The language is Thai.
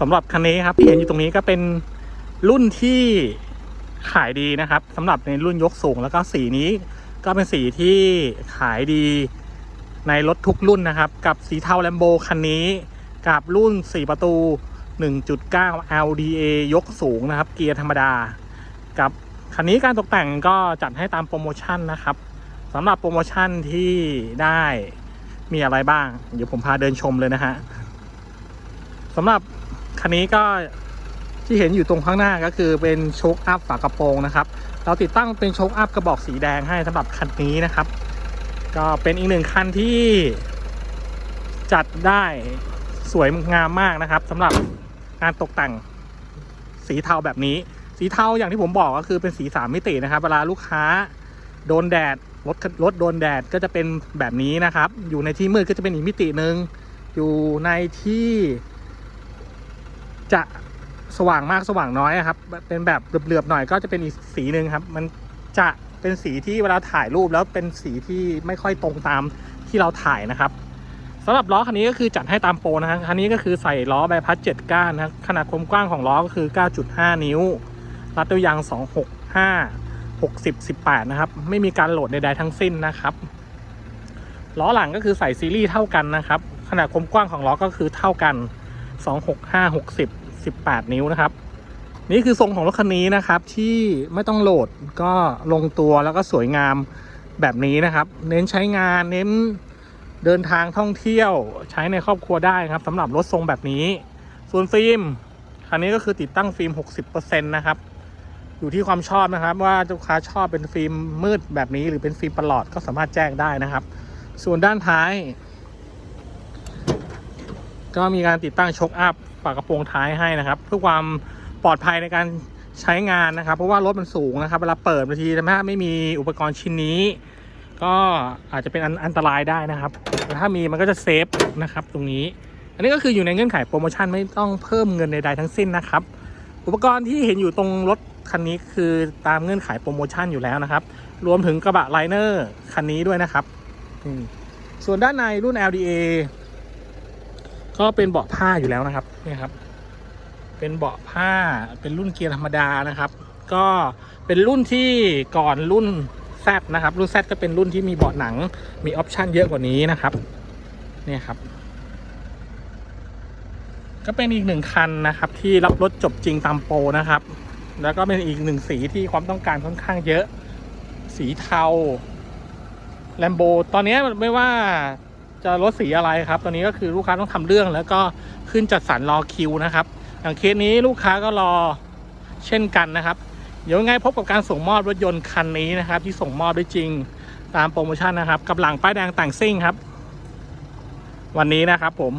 สำหรับคันนี้ครับที่เห็นอยู่ตรงนี้ก็เป็นรุ่นที่ขายดีนะครับสำหรับในรุ่นยกสูงแล้วก็สีนี้ ก็เป็นสีที่ขายดีในรถทุกรุ่นนะครับ กับสีเทาแลมโบคันนี้ กับรุ่น 4 ประตู 1.9 LDA ยกสูงนะครับ เกียร์ธรรมดา กับคันนี้การตกแต่งก็จัดให้ตามโปรโมชั่นนะครับสำหรับโปรโมชั่นที่ได้มีอะไรบ้าง เดี๋ยวผมพาเดินชมเลยนะฮะสำหรับ คันนี้ก็ที่เห็นอยู่ตรงข้างหน้าก็คือเป็นโชคอัพฝากระโปรงนะครับ เราติดตั้งเป็นโชคอัพกระบอกสีแดงให้สำหรับคันนี้นะครับ ก็เป็นอีกหนึ่งคันที่จัดได้สวยงามมากนะครับสำหรับการตกแต่งสีเทาแบบนี้ สีเทาอย่างที่ผมบอกก็คือเป็นสีสามมิตินะครับ เวลาลูกค้าโดนแดดรถรถโดนแดดก็จะเป็นแบบนี้นะครับ อยู่ในที่มืดก็จะเป็นอีกมิติหนึ่งอยู่ในที่ จะสว่างมากสว่างน้อยครับ เป็นแบบเหลือบๆหน่อยก็จะเป็นอีกสีหนึ่งครับ มันจะเป็นสีที่เวลาถ่ายรูปแล้วเป็นสีที่ไม่ค่อยตรงตามที่เราถ่ายนะครับสำหรับล้อคันนี้ก็คือจัดให้ตามโปรนะครับคันนี้ก็คือใส่ล้อใบพัด7ก้านนะขนาดความกว้างของล้อก็คือ 9.5 นิ้ว รัดด้วยยาง 265 60 18 นะครับ ไม่มีการโหลดใดๆทั้งสิ้นนะครับ ล้อหลังก็คือใส่ซีรีส์เท่ากันนะครับ ขนาดความกว้างของล้อก็คือเท่ากัน 265 60 18นิ้วนะครับ นี่คือทรงของรถคันนี้นะครับ ที่ไม่ต้องโหลดก็ลงตัวแล้วก็สวยงามแบบนี้นะครับ เน้นใช้งานเน้นเดินทางท่องเที่ยวใช้ในครอบครัวได้ครับสำหรับรถทรงแบบนี้ ส่วนฟิล์มคันนี้ก็คือติดตั้งฟิล์ม 60%นะครับ อยู่ที่ความชอบนะครับ ว่าลูกค้าชอบเป็นฟิล์มมืดแบบนี้ หรือเป็นฟิล์มประหลอดก็สามารถแจ้งได้นะครับ ส่วนด้านท้าย ก็มีการติดตั้งชกอัพฝากระโปรงท้ายให้นะครับ เพื่อความปลอดภัยในการใช้งานนะครับ เพราะว่ารถมันสูงนะครับเวลาเปิดบางทีถ้าไม่มีอุปกรณ์ชิ้นนี้ ก็อาจจะเป็นอันอันตรายได้นะครับแต่ถ้ามีมันก็จะเซฟนะครับตรงนี้ อันนี้ก็คืออยู่ในเงื่อนไขโปรโมชั่นไม่ต้องเพิ่มเงินใดๆทั้งสิ้นนะครับ อุปกรณ์ที่เห็นอยู่ตรงรถคันนี้คือตามเงื่อนไขโปรโมชั่นอยู่แล้วนะครับ รวมถึงกระบะไลเนอร์คันนี้ด้วยนะครับ ส่วนด้านในรุ่น LDA ก็เป็นเบาะผ้าอยู่แล้วนะครับนี่ครับ เป็นเบาะผ้าเป็นรุ่นเกียร์ธรรมดานะครับ ก็เป็นรุ่นที่ก่อนรุ่น Z นะครับ รุ่น Z ก็เป็นรุ่นที่มีเบาะหนังมีออปชันเยอะกว่านี้นะครับเนี่ยครับ ก็เป็นอีกหนึ่งคันนะครับ ที่รับรถจบจริงตามโปรนะครับ แล้วก็เป็นอีกหนึ่งสีที่ความต้องการค่อนข้างเยอะ สีเทาแลมโบตอนนี้ไม่ว่า จะรถสีอะไรครับ ตอนนี้ก็คือลูกค้าต้องทำเรื่องแล้วก็ขึ้นจัดสรรรอคิวนะครับ อย่างเคสนี้ลูกค้าก็รอเช่นกันนะครับ เดี๋ยวไงพบกับการส่งมอบรถยนต์คันนี้นะครับ ที่ส่งมอบด้วยจริงตามโปรโมชั่นนะครับ กับหลังป้ายแดงแต่งซิ่งครับ วันนี้นะครับผม